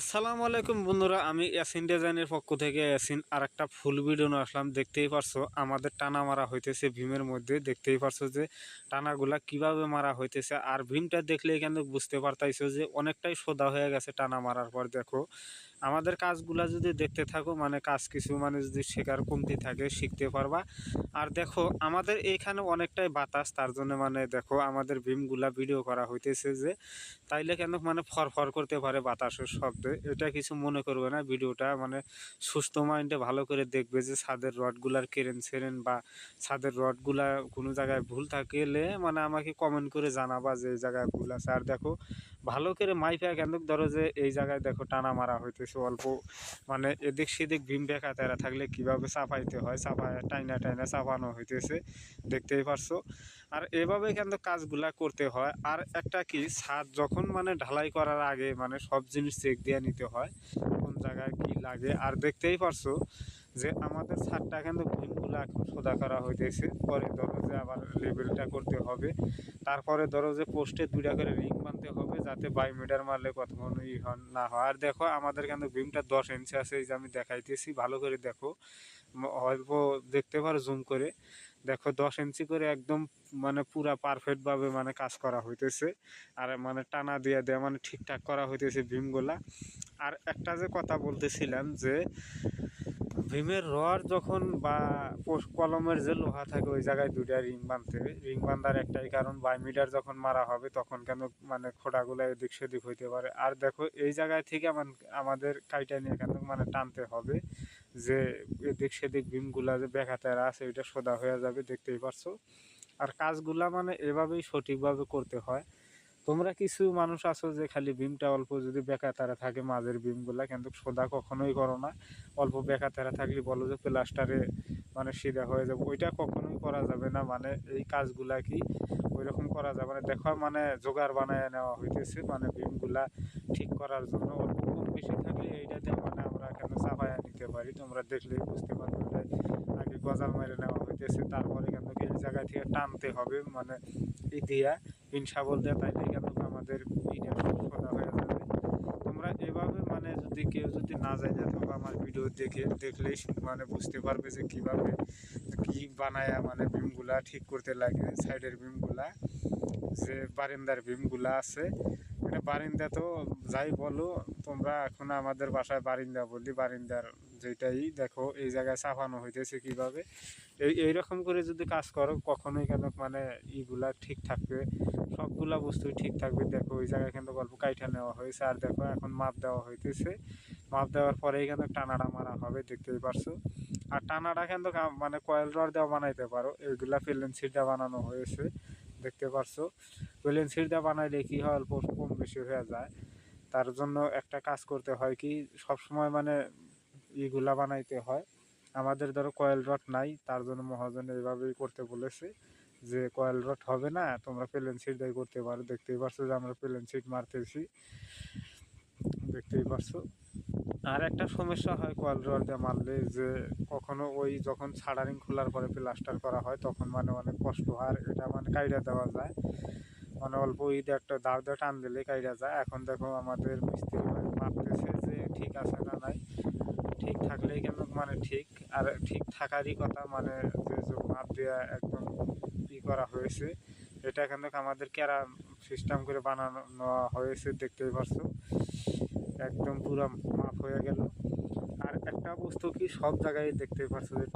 আসসালামু আলাইকুম বন্ধুরা, আমি ইয়াসিন ডিজাইনের পক্ষ থেকে ইয়াসিন আর একটা ফুল ভিডিও নিয়ে আসলাম। দেখতেই পারছ, আমাদের টানা মারা হইতেছে ভীমের মধ্যে। দেখতেই পারছ যে টানাগুলা কীভাবে মারা হইতেছে, আর ভীমটা দেখলেই কিন্তু বুঝতে পারতাইছো যে অনেকটাই সোদা হয়ে গেছে টানা মারার পর, দেখো। আমাদের কাজগুলা যদি দেখতে থাকো মানে কাজ কিছু মানে যদি শেখার কমতি থাকে, শিখতে পারবা। আর দেখো, আমাদের এইখানে অনেকটাই বাতাস, তার জন্য মানে দেখো, আমাদের ভীমগুলা ভিডিও করা হইতেছে যে, তাইলে কেন মানে ফরফর করতে পারে বাতাসের শব্দে। এটা কিছু মনে করবে না ভিডিওটা মানে সুস্থ মাইন্ডে ভালো করে দেখবে যে, ছাদের রডগুলার কেরেন সেরেন বা ছাদের রডগুলা কোনো জায়গায় ভুল থাকলে মানে আমাকে কমেন্ট করে জানাবা যে, এই জায়গায় ভুল আছে। আর দেখো, ভালো করে মাইফা কেন ধরো যে, এই জায়গায় দেখো টানা মারা হইতেছে। অল্প মানে এদিক সেদিক ভীম বেখা তেরা থাকলে কীভাবে চাপাইতে হয় চাপায় টাইনা টাইনা চাপানো হইতেছে, দেখতেই পারছ। আর এভাবে কিন্তু কাজগুলা করতে হয়। আর একটা কি, ছাদ যখন মানে ঢালাই করার আগে মানে সব জিনিস চেক দিয়ে নিতে হয়, কোন জায়গায় কি লাগে। আর দেখতেই পারছ যে আমাদের ছাদটা কিন্তু ভীমগুলো এখন সোদা করা হইতেছে। পরে ধরো যে আবার লেবেলটা করতে হবে। তারপরে ধরো যে পোস্টে দুইটা করে রিং বানতে হবে যাতে বাই মিটার মারলে কতক্ষণ ই হন না হয়। আর দেখো আমাদের কিন্তু ভীমটা দশ ইঞ্চি আছে, এই যে আমি দেখাইতেছি, ভালো করে দেখো। অল্প দেখতে পারো জুম করে। দেখো দশ ইঞ্চি করে একদম মানে পুরা পারফেক্টভাবে মানে কাজ করা হইতেছে। আর মানে টানা দিয়ে দেওয়া মানে ঠিকঠাক করা হইতেছে ভীমগুলা। আর একটা যে কথা বলতেছিলাম যে ভীমের রড যখন বা পোষ- কলমের যে লোহা থাকে, ওই জায়গায় দুইটা রিং বাঁধতে রিং বাঁধার একটাই কারণ, বাই মিটার যখন মারা হবে, তখন কেন মানে খোঁড়াগুলো এদিক সেদিক হইতে পারে। আর দেখো, এই জায়গায় থেকে আমাদের কাইটা নিয়ে কেন মানে টানতে হবে যে এদিক সেদিক ভীমগুলা যে বেকাতেরা আছে, ওইটা সোদা হয়ে যাবে, দেখতেই পারছ? আর কাজগুলা মানে এভাবেই সঠিকভাবে করতে হয়। তোমরা কিছু মানুষ আছো যে খালি ভীমটা অল্প যদি বেকাতারা থাকে, মাঝের ভীমগুলা কিন্তু সোদা কখনোই করো না। অল্প বেকাতারা থাকলে বলো যে প্লাস্টারে মানে সিধা হয়ে যাবে। ওইটা কখনোই করা যাবে না। মানে এই কাজগুলা কি ওই রকম করা যাবে না। দেখো মানে জোগাড় বানায় নেওয়া হইতেছে মানে ভীমগুলা ঠিক করার জন্য। অল্প কম বেশি থাকলে এইটাতে মানে আমরা কেন চাপায়া নিতে পারি? তোমরা দেখলেই বুঝতে পারবে আগে গজাল মেরে নেওয়া হইতেছে। তারপরে কেন এই জায়গা থেকে টানতে হবে। মানে ই দিয়া শাবল দেয়া তাইলে কেন আমাদের সোজা হয়ে যাবে। তোমরা এভাবে মানে যদি কেউ যদি না যায় না বা আমার ভিডিও দেখে, দেখলেই মানে বুঝতে পারবে যে কীভাবে কি বানায়া মানে বিমগুলা ঠিক করতে লাগে সাইডের বিমগুলা যে বারেন্দার বিমগুলা আছে এটা বারিন্দা তো যাই বলো, তোমরা এখন আমাদের বাসায় বারিন্দা বলি বারিন্দার যেটাই দেখো, এই জায়গায় চাপানো হইতেছে কীভাবে। এই এইরকম করে যদি কাজ করো, কখনোই কেন মানে ইগুলা ঠিক থাকবে, সবগুলা বস্তু ঠিক থাকবে। দেখো, ওই জায়গায় কিন্তু গল্প কাইঠা নেওয়া হয়েছে। আর দেখো, এখন মাপ দেওয়া হইতেছে। মাপ দেওয়ার পরেই কিন্তু টানাটা মারা হবে, দেখতেই পারছ। আর টানাটা কিন্তু মানে কয়েল রড দেওয়া বানাইতে পারো। এইগুলা পেলেন সিটটা বানানো হয়েছে। দেখতে পারছ। পেলেন শিটটা বানাইলে কি হয়? অল্প কম বেশি হয়ে যায়। তার জন্য একটা কাজ করতে হয় কি সব সময় মানে ইগুলা বানাইতে হয়। আমাদের ধরো কয়েল রড নাই, তার জন্য মহাজন এইভাবেই করতে বলেছে যে, কয়েল রড হবে না, তোমরা প্লেন শিট দিয়ে করতে পারো। দেখতেই পারছ যে, আমরা প্লেন শিট মারতেছি। দেখতেই পারছ। আর একটা সমস্যা হয় কয়েল রড দিয়ে মারলে যে কখনো ওই যখন ছাড়ারিং খোলার পরে প্লাস্টার করা হয়, তখন মানে অনেক কষ্ট হয়। আর এটা মানে কাইরা দেওয়া যায়। মানে অল্প ঈদ একটা দাও দিয়ে টান দিলে কাইরা যায়। এখন দেখো আমাদের মিস্ত্রি ভাই মাপতেছে যে ঠিক আছে না নাই, ঠিক থাকলেই কেন মানে ঠিক। আর ঠিক থাকারই কথা মানে যে যে মাপ দেওয়া একদম ই করা হয়েছে। এটা কিন্তু আমাদের ক্যারা সিস্টেম করে বানানো হয়েছে, দেখতেই পারছ। একদম পুরো মাপ হয়ে গেল। আর একটা বস্তু কি সব জায়গায় দেখতেই পারছ যে